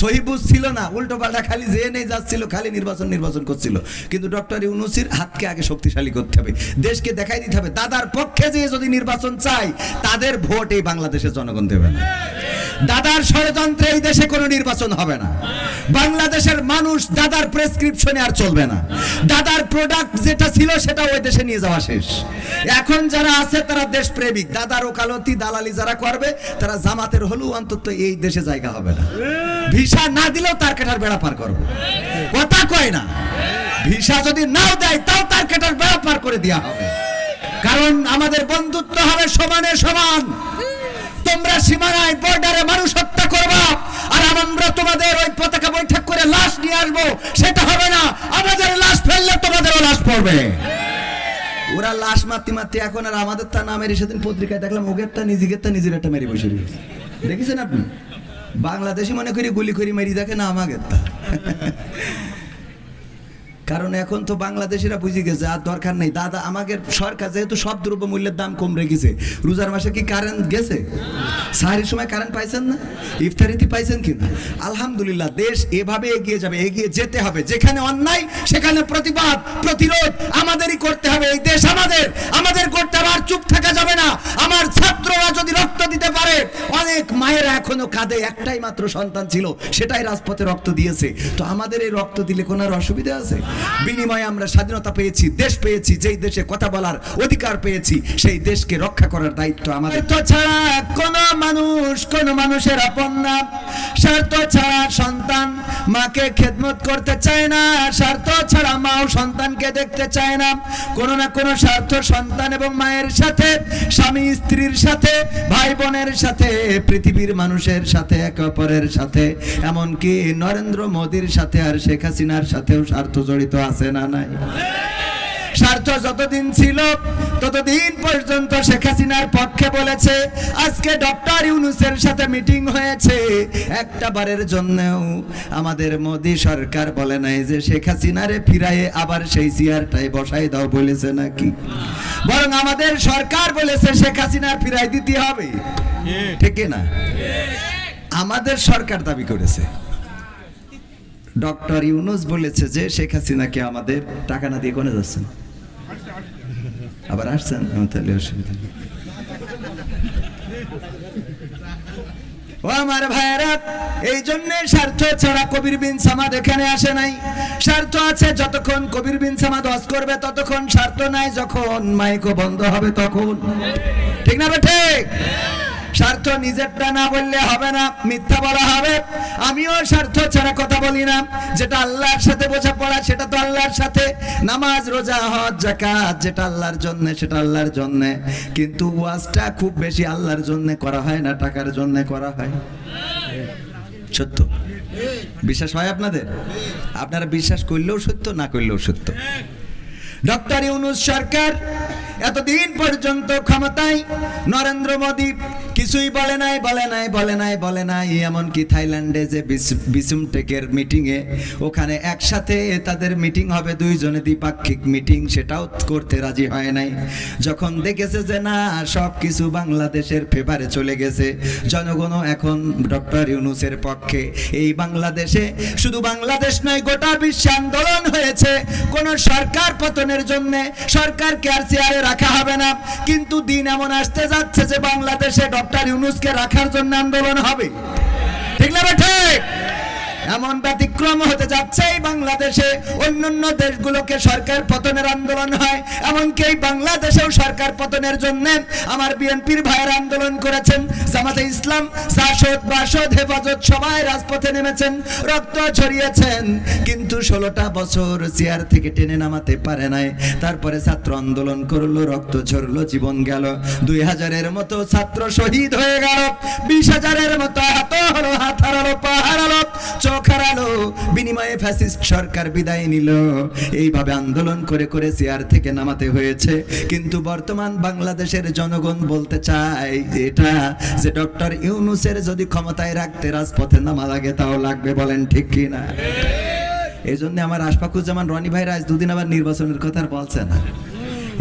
সহিবুজ ছিল না, উল্টো পাল্টা খালি যে নেই যাচ্ছিল, খালি নির্বাচন নির্বাচন করছিল। কিন্তু ডক্টর ইউনুসির হাতকে আগে শক্তিশালী করতে হবে, দেশকে দেখাই দিতে হবে। দাদার পক্ষে যে যদি নির্বাচন চাই তাদের ভোট এই বাংলাদেশের জনগণ দেবে না। দাদার ষড়যন্ত্রে এই দেশে কোনো নির্বাচন হবে না। বাংলাদেশের মানুষ দাদার প্রেসক্রিপশনে আর চলবে না। দাদার প্রোডাক্ট যেটা ছিল, সেটা ওই দেশে নিয়ে যাওয়া শেষ। এখন যারা আছে, তারা দেশ প্রেমিক দাদার ওকালতি, দালালি যারা করবে, তারা জামাতের হলেও অন্তত এই দেশে জায়গা হবে না। ভিসা না দিলেও তার কাটার বেড়া পার করব। কথা কয় না। ভিসা যদি নাও দেয়, তাও তার কাটার বেড়া পার করে দেওয়া হবে। কারণ আমাদের বন্ধুত্ব হবে সমানে সমান। তোমরা সীমানায়, বর্ডারে মানুষ হত্যা করবা। আর আমরা তোমাদের ওই পতাকা বৈঠক করে লাশ নিয়ে আসব। সেটা হবে না। আমাদের লাশ ফেললে তোমাদেরও লাশ পড়বে। ওরা লাশ মারতে মারতে এখন আর আমাদের তা নামের সেদিন পত্রিকায় দেখলাম ওগের তা নিজের তা নিজের একটা মেরে বসে দেখেছেন আপনি? বাংলাদেশি মনে করি গুলি করি মেরি দেখে না তা। কারণ এখন তো বাংলাদেশিরা বুঝে গেছে, আর দরকার নেই। দাদা আমাকে সরকার যেহেতু সব দ্রব্য মূল্যের দাম কম রেখেছে, রোজার মাসে কি কারেন্ট গেছে? সাহারির সময় কারেন্ট পাইছেন না? ইফতারিতে পাইছেন কি না আলহামদুলিল্লাহ, দেশ এভাবে এগিয়ে যাবে, এগিয়ে যেতে হবে। যেখানে অন্যায়, সেখানে প্রতিবাদ, প্রতিরোধ আমাদেরই করতে হবে। এই দেশ আমাদের আমাদের করতে হবে, আর চুপ থাকা যাবে না। আমার ছাত্ররা যদি রক্ত দিতে পারে অনেক মায়েরা এখনও কাঁদে, একটাই মাত্র সন্তান ছিল, সেটাই রাজপথে রক্ত দিয়েছে। তো আমাদের এই রক্ত দিলে কোনো আর অসুবিধা আছে? বিনিময়ে আমরা স্বাধীনতা পেয়েছি, দেশ পেয়েছি, যেই দেশে কথা বলার অধিকার পেয়েছি, সেই দেশকে রক্ষা করার দায়িত্ব আমাদের। তো ছাড়া কোন মানুষ, কোন মানুষের আপন না। স্বার্থ ছাড়া সন্তান মাকে খেদমত করতে চায় না। স্বার্থ ছাড়া মাও সন্তানকে দেখতে চায় না। কোনো না কোনো স্বার্থ সন্তান এবং মায়ের সাথে, স্বামী স্ত্রীর সাথে, ভাই বোনের সাথে পৃথিবীর মানুষের সাথে, একে অপরের সাথে, এমনকি নরেন্দ্র মোদীর সাথে আর শেখ হাসিনার সাথেও স্বার্থ জড়িত আছে না নাই? স্বার্থ যতদিন ছিল, ততদিন পর্যন্ত শেখ হাসিনার পক্ষে বলেছে, আজকে ডক্টর ইউনুসের সাথে মিটিং হয়েছে। একটা বারের জন্যও আমাদের মোদী সরকার বলে নাই যে শেখ হাসিনারে ফিরায়ে আবার সেই চেয়ারটাই বসাই দাও বলেছে নাকি? বরং আমাদের সরকার বলেছে শেখ হাসিনার ফিরাই দিতে হবে। ঠিক না? আমাদের সরকার দাবি করেছে। ডক্টর ইউনুস বলেছে যে শেখ হাসিনাকে আমাদের টাকা না দিয়ে কোনে যাচ্ছেন আবার আসছেন? তাহলে অসুবিধা। ও আমার ভাইরা এই জন্য স্বার্থ ছাড়া কবির বিন সামাদ এখানে আসে নাই। স্বার্থ আছে যতক্ষণ কবির বিন সামাদ ওয়াজ করবে, ততক্ষণ স্বার্থ নাই, যখন মাইকো বন্ধ হবে তখন। ঠিক না ঠিক স্বার্থ নিজেরটা না বললে হবে না, মিথ্যা বলা হবে। আমিও স্বার্থ ছাড়া কথা বলি না। যেটা আল্লাহর সাথে বোঝাপড়া সেটা তো আল্লাহর সাথে। নামাজ, রোজা, হজ জাকাত যেটা আল্লাহর জন্য, সেটা আল্লাহর জন্য। কিন্তু ওয়াজটা খুব বেশি আল্লাহর জন্য করা হয় না, টাকার জন্য করা হয়। সত্য? বিশ্বাস হয় আপনাদের? আপনারা বিশ্বাস করলেও সত্য, না করলেও সত্য? ডক্টর ইউনুস সরকার এতদিন পর্যন্ত ক্ষমতায় নরেন্দ্র মোদী কিছুই বলে নাই বলে নাই বলে নাই বলে নাই। এমনকি থাইল্যান্ডে যে বিস- বিসুম টেকের মিটিংয়ে ওখানে একসাথে তাদের মিটিং হবে, দুইজনে দ্বিপাক্ষিক মিটিং, সেটাও করতে রাজি হয় নাই। যখন দেখেছে যে না, সব কিছু বাংলাদেশের ফেভারে চলে গেছে, জনগণও এখন ডক্টর ইউনুসের পক্ষে। এই বাংলাদেশে শুধু বাংলাদেশ নয়, গোটা বিশ্বে আন্দোলন হয়েছে। কোন সরকার পতনের জন্য সরকারকে আর চেয়ারে রাখা হবে না। কিন্তু দিন এমন আসতে যাচ্ছে যে বাংলাদেশে ডক্টর ইউনুসকে রাখার জন্য আন্দোলন হবে। ঠিক না ঠিক? এমন ব্যতিক্রম হতে যাচ্ছে এই বাংলাদেশে। অন্যান্য দেশগুলোকে সরকার পতনের আন্দোলন হয়। এমনকি এই বাংলাদেশেও সরকার পতনের জন্য আমার বিএনপির ভাইয়ের আন্দোলন করেছেন। জামাতে ইসলাম শাসদ বাসদ, হেফাজত সবাই রাজপথে নেমেছেন, রক্ত ছড়িয়েছেন কিন্তু ষোলোটা বছর চেয়ার থেকে টেনে নামাতে পারে নাই। তারপরে ছাত্র আন্দোলন করল, রক্ত ঝরলো, জীবন গেল। দুই হাজারের মতো ছাত্র শহীদ হয়ে গেল। বিশ হাজারের মতো হাত হলো, হাত হারালো, পা হারালো। চোখ হারালো বিনিময়ে ফ্যাসিস্ট সরকার বিদায় নিল। এইভাবে আন্দোলন করে করে চেয়ার থেকে নামাতে হয়েছে। কিন্তু বর্তমান বাংলাদেশের জনগণ বলতে চায় এটা যে, ডক্টর ইউনুসের যদি ক্ষমতায় রাখতে রাজপথে নামা লাগে, তাও লাগবে বলেন ঠিক কি না এই জন্য আমার আশফাকুজ্জামান রনি ভাইরা আজ দুদিন আবার নির্বাচনের কথা বলছে না।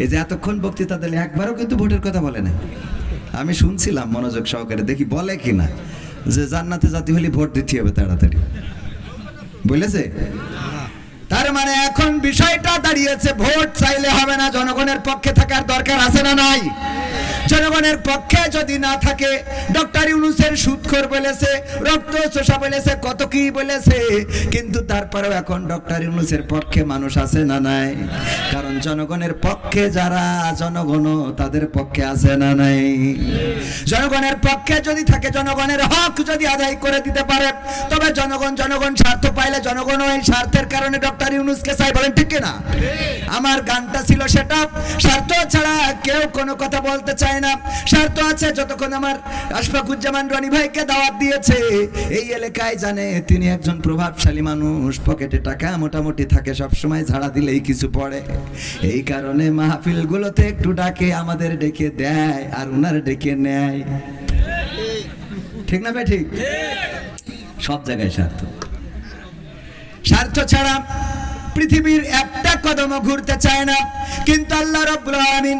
এই যে এতক্ষণ বক্তৃতা দিলে একবারও কিন্তু ভোটের কথা বলে না আমি শুনছিলাম মনোযোগ সহকারে, দেখি বলে কি না যে জান্নাতে জাতি হলে ভোট দিতে হবে তাড়াতাড়ি। বলেছে তার মানে এখন বিষয়টা দাঁড়িয়েছে, ভোট চাইলে হবে না, জনগণের পক্ষে থাকার দরকার আছে না নাই? জনগণের পক্ষে যদি না থাকে, ডক্টর ইউনুসের সুদখোর বলেছে, রক্ত চোষা বলেছে, কত কি বলেছে, কিন্তু তারপরেও এখন ডক্টর ইউনুসের পক্ষে মানুষ আছে না নাই? কারণ জনগণের পক্ষে যারা জনগণ, তাদের পক্ষে আছে না নাই? জনগণের পক্ষে যদি থাকে, জনগণের হক যদি আদায় করে দিতে পারে, তবে জনগণ জনগণ স্বার্থ পাইলে জনগণ ওই স্বার্থের কারণে ডক্টর ইউনুসকে চাই বলেন, ঠিক না আমার গানটা ছিল সেটা স্বার্থ ছাড়া কেউ কোনো কথা বলতে চায় না। স্বার্থ আছে, যতক্ষণ আমার আশফাকুজ্জামান রনি ভাইকে দাওয়াত দিয়েছে। এই এলাকায় জানে, তিনি একজন প্রভাবশালী মানুষ। পকেটে টাকা মোটামুটি থাকে সব সময় ঝাড়া দিলেই কিছু পড়ে। এই কারণে মাহফিলগুলোতে একটু ডাকে, আমাদের ডেকে দেয় আর উনার ডেকে নেয়। ঠিক না ভাই, ঠিক? সব জায়গায় স্বার্থ। স্বার্থ ছাড়া পৃথিবীর একটা কদমও ঘুরতে চায় না। কিন্তু আল্লাহ রব্বুল আলামিন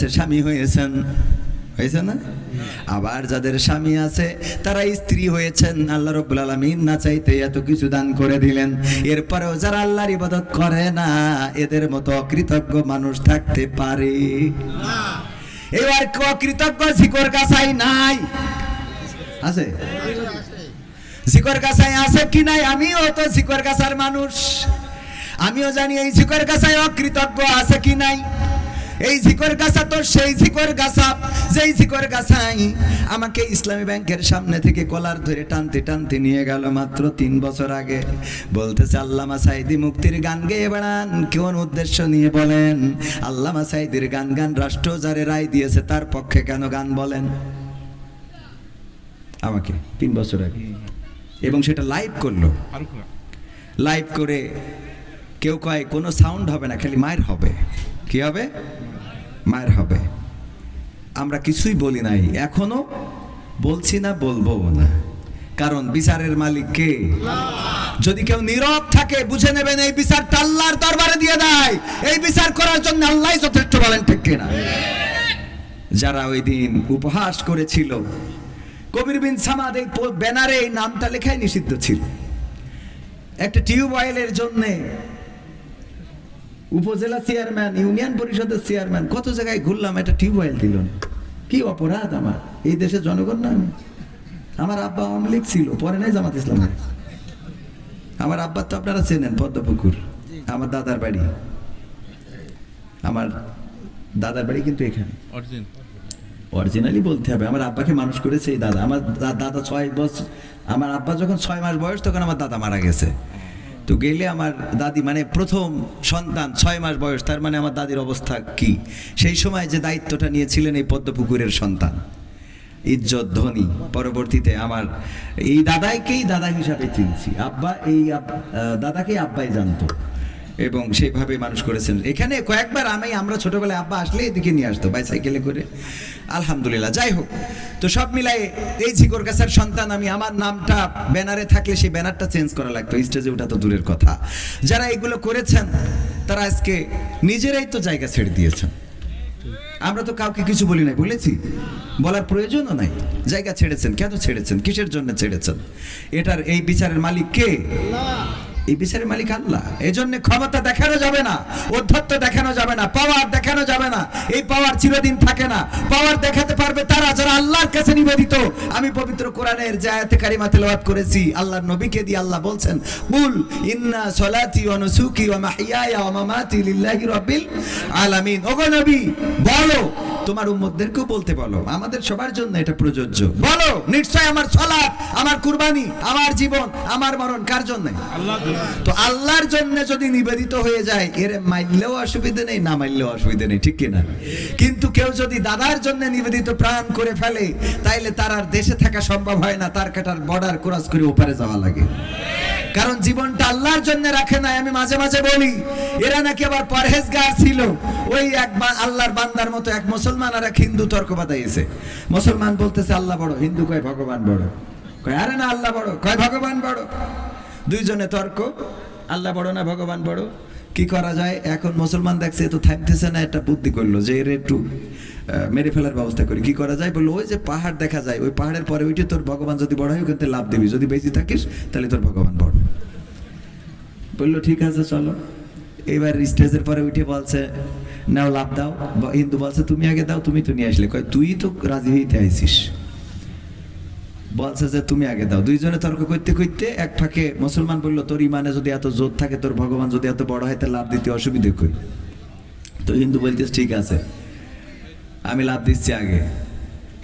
স্বামী হয়েছেন। হয়েছে না? আবার যাদের স্বামী আছে, তারা স্ত্রী হয়েছেন। আল্লাহ রব্বুল আলামিন না চাইতে এত কিছু দান করে দিলেন। এরপরেও যারা আল্লাহর ইবাদত করে না, এদের মতো অকৃতজ্ঞ মানুষ থাকতে পারে। এবার অকৃতজ্ঞ শিকর গাছাই নাই। আছে? শিকর গাছাই আছে কি নাই? আমিও তো শিকর গাছার মানুষ। আমিও জানি এই শিকর গাছায় অকৃতজ্ঞ আছে কি নাই। এই ঝিকর গাছা তো সেই ঝিকর গাছা, যেই ঝিকর গাছাই। আমাকে ইসলামী ব্যাংকের সামনে থেকে কলার ধরে টানতে টানতে নিয়ে গেল মাত্র তিন বছর আগে। বলতেছে, আল্লামা সাইদি মুক্তির গান গেয়ে বেড়ান। কোন উদ্দেশ্য নিয়ে বলেন, আল্লামা সাইদির গান গান রাষ্ট্র যারে রায় দিয়েছে, তার পক্ষে কেন গান বলেন? আমাকে, তিন বছর আগে। এবং সেটা লাইভ করল। লাইভ করে কেউ কয়, কোনো সাউন্ড হবে না, খালি মায়ের হবে। কি হবে? মায়ের হবে। আমরা কিছুই বলি নাই, এখনও বলছি না, বলব না। কারণ বিচারের মালিক কে? যদি কেউ নীরব থাকে, বুঝে নেবেন এই বিচার আল্লাহর দরবারে দিয়ে দেয়। এই বিচার করার জন্য আল্লাহ যথেষ্ট বলেন, ঠিক কিনা? যারা ওই দিন উপহাস করেছিল, কবির বিন সামাদ এই ব্যানারে এই নামটা লেখাই নিষিদ্ধ ছিল। একটা টিউবওয়েলের জন্য উপজেলা চেয়ারম্যান ইউনিয়ন পরিষদের চেয়ারম্যান কত জায়গায় ঘুরলাম একটা টিউবওয়েল দিল। না কি অপরাধ আমার? এই দেশের জনগণ না আমি। আমার আব্বা আওয়ামী লীগ ছিল পরে নাই জামাত ইসলাম। আমার আব্বা তো আপনারা চেনেন পদ্মপুকুর আমার দাদার বাড়ি। আমার দাদার বাড়ি কিন্তু এখানে। অরিজিনালি বলতে হবে আমার আব্বাকে মানুষ করেছে এই দাদা। আমার দাদা ছয় বছর আমার আব্বা যখন ছয় মাস বয়স তখন আমার দাদা মারা গেছে। তো গেলে আমার দাদি মানে প্রথম সন্তান, ছয় মাস বয়স, তার মানে আমার দাদির অবস্থা কি? সেই সময় যে দায়িত্বটা নিয়েছিলেন এই পদ্মপুকুরের সন্তান, ইজ্জত, ধনী, পরবর্তীতে আমার এই দাদাইকেই দাদা হিসাবে চিনছি। আব্বা এই দাদাকে দাদাকেই আব্বাই জানতো। এবং সেইভাবে মানুষ করেছেন। এখানে কয়েকবার আমি, আমরা ছোটবেলায় আব্বা আসলে এদিকে নিয়ে আসতো বাইসাইকেলে করে। আলহামদুলিল্লাহ, যাই হোক। তো সব মিলাই এই ঝিকর গাছের সন্তান আমি, আমার নামটা ব্যানারে থাকলে সেই ব্যানারটা চেঞ্জ করা লাগতো। স্টেজে ওঠা তো দূরের কথা। যারা এগুলো করেছেন, তারা আজকে নিজেরাই তো জায়গা ছেড়ে দিয়েছেন। আমরা তো কাউকে কিছু বলি নাই, বলেছি? বলার প্রয়োজনও নাই। জায়গা ছেড়েছেন, কেন ছেড়েছেন? কিসের জন্য ছেড়েছেন? এটার এই বিচারের মালিক কে? এই বিচারের মালিক আল্লাহ। এই জন্য ক্ষমতা দেখানো যাবে না, অধ্যত্ত দেখানো যাবে না পাওয়ার দেখানো যাবে না। এই পাওয়ার চিরদিন থাকে না। পাওয়ার দেখাতে পারবে তারা যারা আল্লাহর কাছে নিবেদিত আমি পবিত্র কোরআনের যে আয়াতে কারিমা তেলাওয়াত করেছি আল্লাহর নবীকে দিয়ে আল্লাহ বলছেন ইন্না সলাতি ওয়া নুসুকি ওয়া মাহইয়ায়া ওয়া মামাতি লিল্লাহি রাব্বিল আলামিন। ওগো নবী বলো তোমার উম্মতদেরকেও বলতে বলো আমাদের সবার জন্য এটা প্রযোজ্য। বলো নিশ্চয় আমার সলাপ আমার কুরবানি আমার জীবন আমার মরণ কার জন্য। তো আল্লাহর জন্য যদি নিবেদিত হয়ে যায় এর মাইলেও অসুবিধা নেই না মাইলেও অসুবিধা নেই ঠিক কিনা? কিন্তু কেউ যদি দাদার জন্য নিবেদিত প্রাণ করে ফেলে, তাইলে তার আর দেশে থাকা সম্ভব হয় না, তার কাটার বর্ডার ক্রস করে ওপারে যাওয়া লাগে। কারণ জীবনটা আল্লাহর জন্য রাখে নাই, আমি মাঝে মাঝে বলি, এরা নাকি আবার পরহেজগার ছিল। ওই এক আল্লাহর বান্দার মতো এক মুসলমান আর এক হিন্দু তর্ক বাতাইছে মুসলমান বলতেছে, আল্লাহ বড়। হিন্দু কয়, ভগবান বড়। কয়, আরে না, আল্লাহ বড়। কয়, ভগবান বড়। দুইজনে তর্ক, আল্লাহ বড় না, ভগবান বড়? কি করা যায়? এখন মুসলমান দেখছে তো থামতেছে না, একটা বুদ্ধি করল যে এর একটু মেরে ফেলার ব্যবস্থা করি। কি করা যায়? বলল, ওই যে পাহাড় দেখা যায়, ওই পাহাড়ের পরে ওইটি তোর ভগবান যদি বড় হয়, ওখান লাভ দিবি। যদি বেশি থাকিস, তাহলে তোর ভগবান বড়। বলল, ঠিক আছে, চলো। এবার স্টেজের পরে উঠে বলছে, নাও, লাভ দাও। হিন্দু বলছে, তুমি আগে দাও, তুমি তো নিয়ে আসলে। কয়, তুই তো রাজি হইতে আইছিস বলছে যে, তুমি আগে দাও। দুইজনে তর্ক করতে করতে এক ফাঁকে মুসলমান বলল, তোর ইমানে যদি এত জোর থাকে, তোর ভগবান যদি এত বড় হয়, তাহলে লাভ দিতে অসুবিধে কই? তো হিন্দু বলতেস ঠিক আছে, আমি লাভ দিচ্ছি আগে।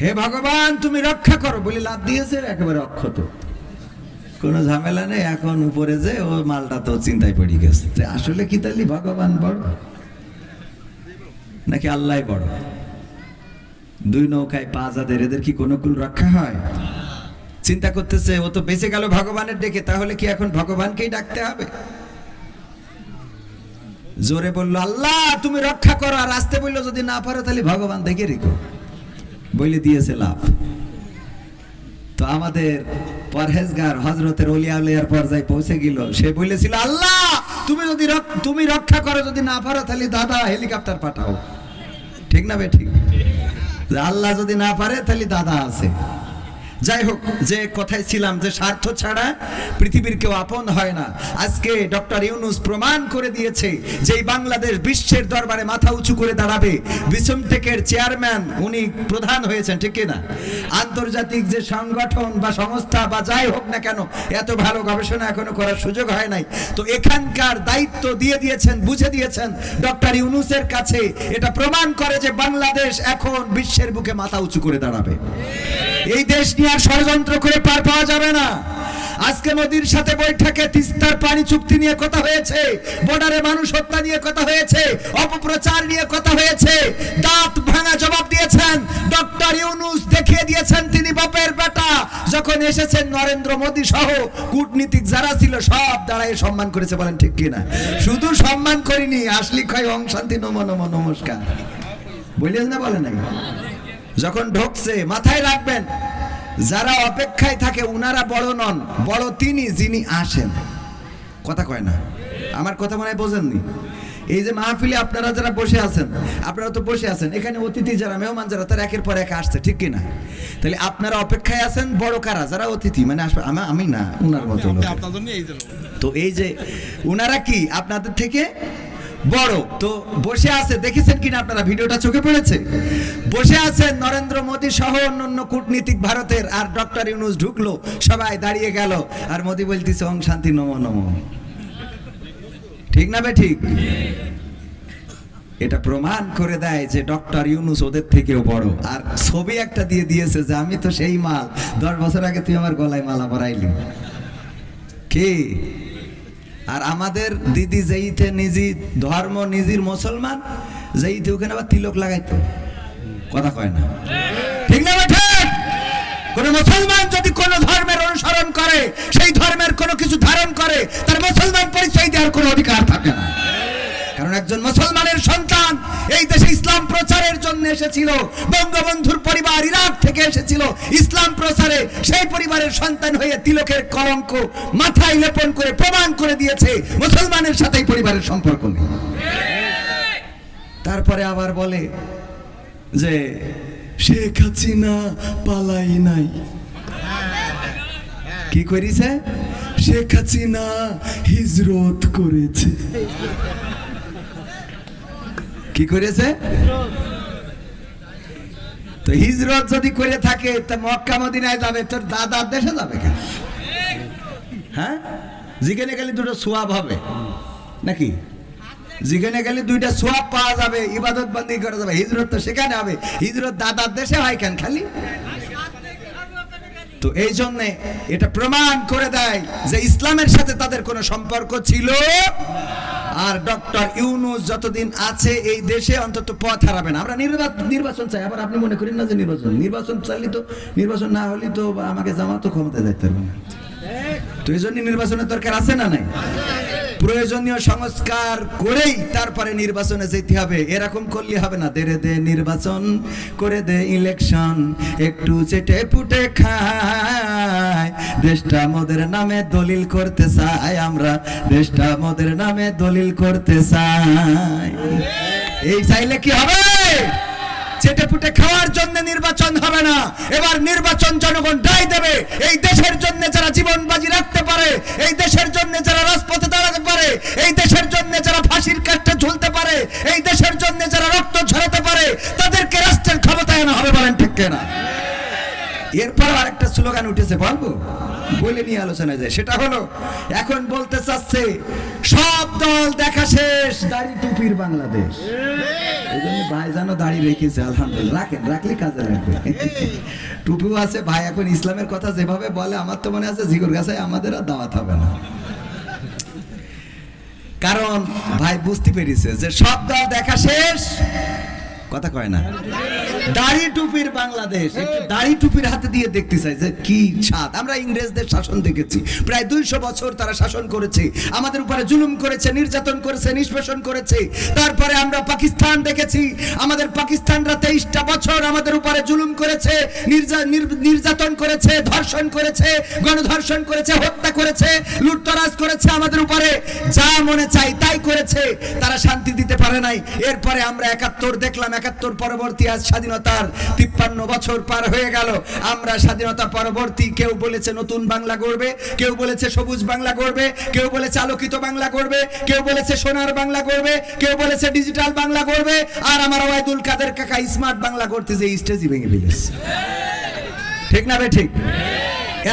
হে ভগবান, তুমি রক্ষা করো। বলে, লাভ দিয়েছে, একেবারে অক্ষত। কোনো ঝামেলা নেই, এখন উপরে যে, ও মালটা তো চিন্তায় পড়ে গেছে। আসলে কি তাহলে ভগবান বড়? নাকি আল্লাহ বড়? দুই নৌকায় পা যাদের, এদের কি কোনো কুল রক্ষা হয়? চিন্তা করতেছে, ও তো বেঁচে গেল ভগবানের ডেকে তাহলে কি এখন ভগবানকেই ডাকতে হবে? জোরে বলল, আল্লাহ, তুমি রক্ষা করো, আর আসতে বলল, যদি না পারো, তাহলে ভগবান দেখে রেখো। বলে দিয়েছে লাভ। তো আমাদের পরহেজগার হজরতের অলিয়া উলিয়ার পর্যায়ে পৌঁছে গেল। সে বলেছিল, আল্লাহ, তুমি যদি তুমি রক্ষা করো, যদি না পারো, তাহলে দাদা হেলিকপ্টার পাঠাও। ঠিক না বে, ঠিক? আল্লাহ যদি না পারে, তাহলে দাদা আছে। যাই হোক, যে কথায় ছিলাম যে স্বার্থ ছাড়া পৃথিবীর কেউ আপন হয় না। আজকে ডক্টর ইউনুস প্রমাণ করে দিয়েছে যে বাংলাদেশ বিশ্বের দরবারে মাথা উঁচু করে দাঁড়াবে। বিসম টেকের চেয়ারম্যান উনি প্রধান হয়েছেন, ঠিক না আন্তর্জাতিক যে সংগঠন বা সংস্থা বা যাই হোক না কেন, এত ভালো গবেষণা এখনও করার সুযোগ হয় নাই। তো এখানকার দায়িত্ব দিয়ে দিয়েছেন, বুঝে দিয়েছেন ডক্টর ইউনুসের কাছে। এটা প্রমাণ করে যে বাংলাদেশ এখন বিশ্বের বুকে মাথা উঁচু করে দাঁড়াবে। এই দেশ নিয়ে আর ষড়যন্ত্র করে পার পাওয়া যাবে না। আজকে মোদির সাথে বৈঠকে তিস্তার পানি চুক্তি নিয়ে কথা হয়েছে, বর্ডারে মানুষ হত্যা নিয়ে কথা হয়েছে, অপপ্রচার নিয়ে কথা হয়েছে, দাঁত ভাঙা জবাব দিয়েছেন। ডক্টর ইউনুস দেখিয়ে দিয়েছেন তিনি বাপের বেটা। যখন এসেছেন নরেন্দ্র মোদী সহ, কূটনীতিক যারা ছিল সব দাঁড়ায় সম্মান করেছে বলেন ঠিক কিনা। শুধু সম্মান করিনি, আসলি ক্ষয় অং শান্তি, নম নম, নমস্কার। বলিস না বলে নাই যখন ঢোকছে মাথায় রাখবেন যারা অপেক্ষায় থাকে উনারা বড় নন বড় তিনি যিনি আসেন। কথা কয় না? আমার কথা মনে হয় বোঝেননি। এই যে মাহফিলে আপনারা যারা বসে আছেন আপনারা তো বসে আছেন এখানে অতিথি যারা মেহমান যারা তারা একের পর এক আসছে ঠিক কিনা? তাহলে আপনারা অপেক্ষায় আছেন বড় কারা? যারা অতিথি মানে আসবে আমি না উনার মতো তো এই যে উনারা কি? আপনাদের থেকে বড়। তো বসে আছে, দেখেছেন কিনা আপনারা ভিডিওটা? চোখে পড়েছে? বসে আছেন নরেন্দ্র মোদী সহ অন্যান্য কূটনীতিক ভারতের, আর ডক্টর ইউনুস ঢুকলো, সবাই দাঁড়িয়ে গেল, আর মোদী বলতেছে, ওং শান্তি নম নম। ঠিক না বে ঠিক? এটা প্রমাণ করে দেয় যে ডক্টর ইউনুস ওদের থেকেও বড়। আর ছবি একটা দিয়ে দিয়েছে যে, আমি তো সেই মাল। দশ বছর আগে তুই আমার গলায় মালা পরাইলি। কে? আর আমাদের দিদি যেইতে নিজি ধর্ম নিজির মুসলমান, যেইতে ওখানে আবার তিলক লাগাইতো। কথা কয় না। ঠিক না কোন মুসলমান যদি কোন ধর্মের অনুসরণ করে, সেই ধর্মের কোনো কিছু ধারণ করে, তার মুসলমান পরিচয় দেওয়ার কোনো অধিকার থাকে না। কারণ একজন মুসলমানের সন্তান এই দেশে ইসলাম প্রচারের জন্য এসেছিল। বঙ্গবন্ধুর পরিবার ইরাক থেকে এসেছিল। ইসলাম প্রচারে সেই পরিবারের সন্তান হয়ে তিলকের কলঙ্ক মাথায় লেপন করে প্রমাণ করে দিয়েছে, মুসলমানের সাথেই পরিবারের সম্পর্ক নেই। তারপরে আবার বলে যে, শেখ হাসিনা পালাই নাই। কি করিছে শেখ হাসিনা হিজরত করেছে। কি করেছে তো হিজরত যদি করে থাকে, তা মক্কা মদিনায় যাবে, তোর দাদার দেশে যাবে কেন? হ্যাঁ? যেখানে গেলে দুটো সোয়াব হবে। নাকি? যেখানে গেলে দুইটা সোয়াব পাওয়া যাবে, ইবাদত বন্দি করা যাবে, হিজরত তো সেখানে হবে। হিজরত দাদার দেশে হয় কেন খালি? তো এই জন্য এটা প্রমাণ করে দেয় যে ইসলামের সাথে তাদের কোনো সম্পর্ক ছিল আর ডক্টর ইউনুস যতদিন আছে এই দেশে অন্তত পথ হারাবে না। আমরা নির্বাচন নির্বাচন চাই। আবার আপনি মনে করেন না যে নির্বাচন? নির্বাচন চাইলে তো নির্বাচন না হলে তো আমাকে জামাতো ক্ষমতা যাইতে পারবে না। তো এই জন্য নির্বাচনের দরকার আছে না নাই? প্রয়োজনীয় সংস্কার করেই তারপরে নির্বাচনে যেতে হবে। এরকম করলে হবে না। দেরে দে নির্বাচন, করে দে ইলেকশন। একটু চেটে পুটে খায়। দেশটা মোদের নামে দলিল করতে চাই আমরা। দেশটা মোদের নামে দলিল করতে চাই এই চাইলে কি হবে? চেটে পুটে খাওয়ার জন্য নির্বাচন হবে না। এবার নির্বাচন জনগণ রায় দেবে। এই দেশের জন্য যারা জীবন বাজি রাখতে পারে, এই দেশের জন্য যারা স্লোগান উঠেছে বলব বলে নিয়ে আলোচনা যায়। সেটা হলো, এখন বলতে চাচ্ছে, সব দল দেখা শেষ, দাড়ি টুপির বাংলাদেশ। এই জন্য ভাই জানো, দাড়ি রেখেছে, আলহামদুলিল্লাহ। রাখেন, রাখলে কাজে টুপিও আছে, ভাই এখন ইসলামের কথা যেভাবে বলে, আমার তো মনে আছে জিগর গাছে আমাদের আর দাওয়াত হবে না। কারণ ভাই বুঝতে পেরেছে যে সব দল দেখা শেষ, কথা কয় না। দাড়ি টুপির বাংলাদেশ। একটু দাড়ি টুপির হাতে দিয়ে দেখতে চাই যে কি ছাদ। আমরা ইংরেজদের শাসন দেখেছি। প্রায় দুইশো বছর তারা শাসন করেছে। আমাদের উপরে জুলুম করেছে নির্যাতন করেছে নিষ্পেষণ করেছে। তারপরে আমরা পাকিস্তান দেখেছি। আমাদের পাকিস্তানরা তেইশটা বছর আমাদের উপরে জুলুম করেছে নির্যাতন করেছে ধর্ষণ করেছে গণধর্ষণ করেছে হত্যা করেছে লুটতরাজ করেছে আমাদের উপরে। যা মনে চাই তাই করেছে। তারা শান্তি দিতে পারে নাই। এরপরে আমরা একাত্তর দেখলাম একাত্তর পরবর্তী আজ স্বাধীনতার তিপ্পান্ন বছর পার হয়ে গেল। আমরা স্বাধীনতা পরবর্তী কেউ বলেছে নতুন বাংলা গড়বে, কেউ বলেছে সবুজ বাংলা গড়বে, কেউ বলেছে আলোকিত বাংলা গড়বে, কেউ বলেছে সোনার বাংলা গড়বে, কেউ বলেছে ডিজিটাল বাংলা গড়বে। আর আমার ওয়াইদুল কাদের কাকা স্মার্ট বাংলা করতে যে স্টেজই ভেঙে ফেলেছে। ঠিক না বে ঠিক?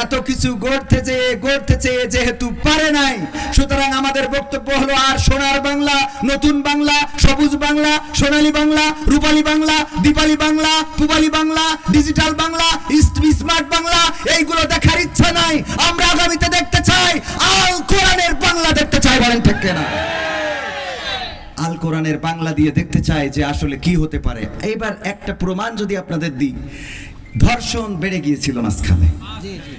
এত কিছু গড়তে চেয়ে গড়তে চেয়ে যেহেতু পারে নাই, সুতরাং আমাদের বক্তব্য হলো আর সোনার বাংলা, নতুন বাংলা, সবুজ বাংলা, সোনালী বাংলা, রূপালী বাংলা, দীপালি বাংলা, পুবালি বাংলা, ডিজিটাল বাংলা স্মার্ট বাংলা, এইগুলো দেখার ইচ্ছা নাই। আমরা আগামীতে দেখতে চাই, আল কোরআনের বাংলা দেখতে চাই, বলেন ঠিক না আল কোরআনের বাংলা দিয়ে দেখতে চাই যে আসলে কি হতে পারে। এবার একটা প্রমাণ যদি আপনাদের দিই। ধর্ষণ বেড়ে গিয়েছিল মাঝখানে।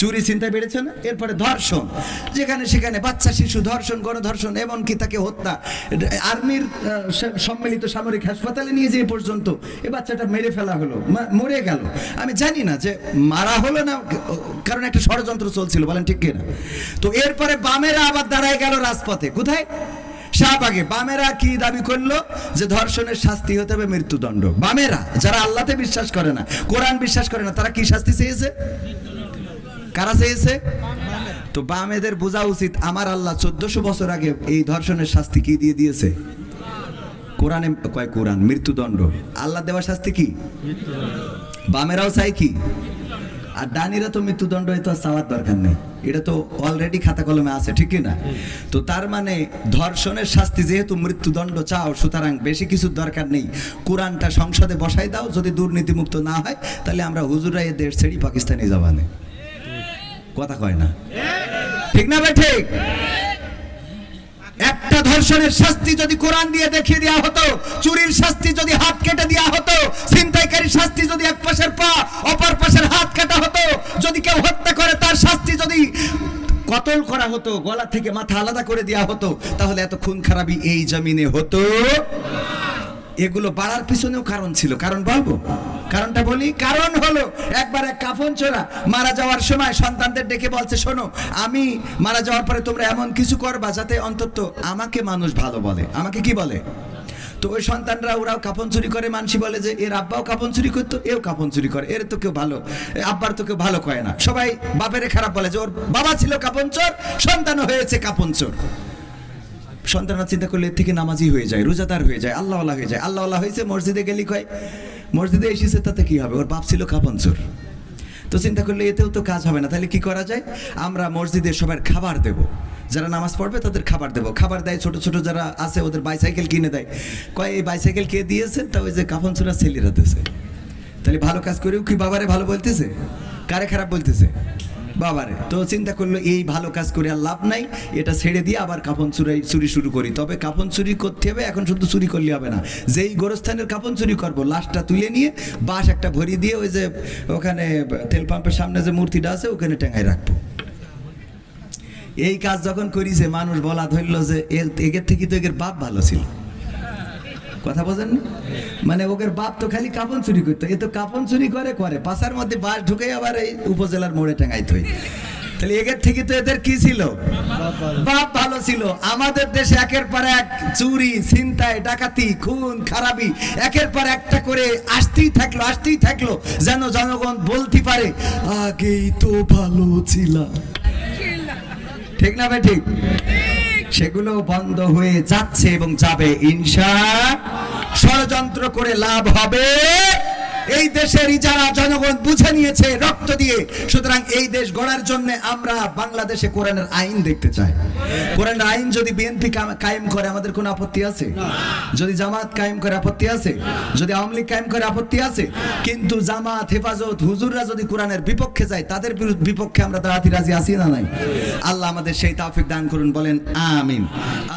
চুরি চিন্তায় বেড়েছে না? এরপরে ধর্ষণ। যেখানে সেখানে বাচ্চা, শিশু, ধর্ষণ, গণধর্ষণ, এমনকি তাকে হত্যা। আর্মির সম্মিলিত সামরিক হাসপাতালে নিয়ে যেয়ে পর্যন্ত এ বাচ্চাটা মেরে ফেলা হলো মরে গেল। আমি জানি না যে মারা হলো না, কারণ একটা ষড়যন্ত্র চলছিল, বলেন ঠিক কিনা। তো এরপরে বামেরা আবার দাঁড়ায় গেল রাজপথে। কোথায়? শাহবাগে। বামেরা কি দাবি করল? যে ধর্ষণের শাস্তি হতে হবে মৃত্যুদণ্ড। বামেরা, যারা আল্লাহতে বিশ্বাস করে না, কোরআন বিশ্বাস করে না, তারা কি শাস্তি চেয়েছে? কারা চেয়েছে? তো বামেদের বোঝা উচিত, আমার আল্লাহ চোদ্দশো বছর আগে এই ধর্ষণের শাস্তি কি দিয়ে দিয়েছে? কোরআনে কয় কোরআন? মৃত্যুদণ্ড। আল্লাহ দেওয়া শাস্তি কি? বামেরাও চাই কি? আর ডানিরা তো মৃত্যুদণ্ড, এ তো চাওয়ার দরকার নেই। এটা তো অলরেডি খাতা কলমে আছে, ঠিক না? তো তার মানে ধর্ষণের শাস্তি যেহেতু মৃত্যুদণ্ড চাও, সুতরাং বেশি কিছুর দরকার নেই। কোরআনটা সংসদে বসাই দাও, যদি দুর্নীতিমুক্ত না হয়, তাহলে আমরা হুজুরা এ দেশ ছেড়ি পাকিস্তানে যাবানে কথা কয় না। ঠিক না ভাই, ঠিক? একটা ধর্ষণের শাস্তি যদি কোরআন দিয়ে দেখিয়ে দেওয়া হতো, চুরির শাস্তি যদি হাত কেটে দেওয়া হতো, ছিনতাইকারীর শাস্তি যদি এক পাশের পা, অপর পাশের হাত কাটা হতো, যদি কেউ হত্যা করে, তার শাস্তি যদি কতল করা হতো, গলা থেকে মাথা আলাদা করে দেওয়া হতো, তাহলে এত খুন খারাপি এই জমিনে হতো? এগুলো বাড়ার পিছনেও কারণ ছিল। কারণ বলব? কারণটা বলি? কারণ হলো, একবার এক কাফন চোরা মারা যাওয়ার সময় সন্তানদের ডেকে বলছে, শোনো, আমি মারা যাওয়ার পরে তোমরা এমন কিছু করবা যাতে অন্তত আমাকে মানুষ ভালো বলে। আমাকে কি বলে? তো ওই সন্তানরা, ওরাও কাপন চুরি করে। মানসি বলে যে, এর আব্বাও কাপন চুরি করতো, এও কাপন চুরি করে। এর তো কেউ ভালো, আব্বার তো কেউ ভালো কয় না। সবাই বাপেরে খারাপ বলে যে, ওর বাবা ছিল কাপন চোর, সন্তানও হয়েছে কাপন চোর। সন্তানরা চিন্তা করলে এর থেকে নামাজি হয়ে যায়, রোজাদার হয়ে যায় আল্লাহ আল্লাহওয়ালা হয়ে যায়। আল্লাহ আল্লাহওয়ালা হয়েছে, মসজিদে গেলি কয়, মসজিদে এসেছে, তাতে কি হবে? ওর বাপ ছিল কাপন চোর। তো চিন্তা করলে এতেও তো কাজ হবে না। তাহলে কি করা যায়? আমরা মসজিদে সবার খাবার দেব। যারা নামাজ পড়বে, তাদের খাবার দেব। খাবার দেয়, ছোট ছোট যারা আছে, ওদের বাইসাইকেল কিনে দেয়। কয়, এই বাইসাইকেল কে দিয়েছে? তা ওই যে কাফন চোরা ছেলেরা দিয়েছে। তাহলে ভালো কাজ করেও কি বাবারে ভালো বলতেছে? কারে খারাপ বলতেছে? বাবারে, তো চিন্তা করল, এই ভালো কাজ করে আর লাভ নাই, এটা ছেড়ে দিয়ে আবার কাপন চুরি চুরি শুরু করি। তবে কাপন চুরি করতে হবে, এখন শুধু চুরি করলে হবে না। যেই গোরস্থানের কাপন চুরি করব, লাশটা তুলে নিয়ে বাঁশ একটা ভরি দিয়ে ওই যে ওখানে তেল পাম্পের সামনে যে মূর্তিটা আছে, ওখানে টেঙ্গায় রাখব। এই কাজ যখন করিছে মানুষ বলা ধরলো যে এর- থেকে তো এগের বাপ ভালো ছিল। কথা বোঝেন না? মানে ওদের বাপ তো খালি কাপন চুরি করতো। এ তো কাপন চুরি করে করে। পাশার মধ্যে বাস ঢুকে আবার এই উপজেলার মোড়ে টাঙাই থই তাহলে এগের থেকে তো এদের কি ছিল? বাপ ভালো ছিল। আমাদের দেশে একের পর এক চুরি, ছিনতাই, ডাকাতি, খুন, খারাপি, একের পর একটা করে আসতেই থাকল আসতেই থাকল, যেন জনগণ বলতে পারে, আগেই তো ভালো ছিলাম। ঠিক না ভাই, ঠিক? সেগুলো বন্ধ হয়ে যাচ্ছে এবং যাবে ইনশা ষড়যন্ত্র করে লাভ হবে। এই দেশের যারা জনগণ বুঝে নিয়েছে রক্ত দিয়ে সুতরাং এই দেশ গড়ার জন্য আমরা বাংলাদেশে কোরআনের আইন দেখতে চাই। কোরআনের আইন যদি বিএনপি কায়েম করে আমাদের কোনো আপত্তি আছে? যদি জামাত কায়েম করে আপত্তি আছে? যদি আওয়ামী লীগ কায়েম করে আপত্তি আছে? কিন্তু জামাত হেফাজত হুজুররা যদি কোরআনের বিপক্ষে যায় তাদের বিপক্ষে আমরা দাঁড়াতে রাজি আছি না নাই? আল্লাহ আমাদের সেই তাফিক দান করুন বলেন আমিন।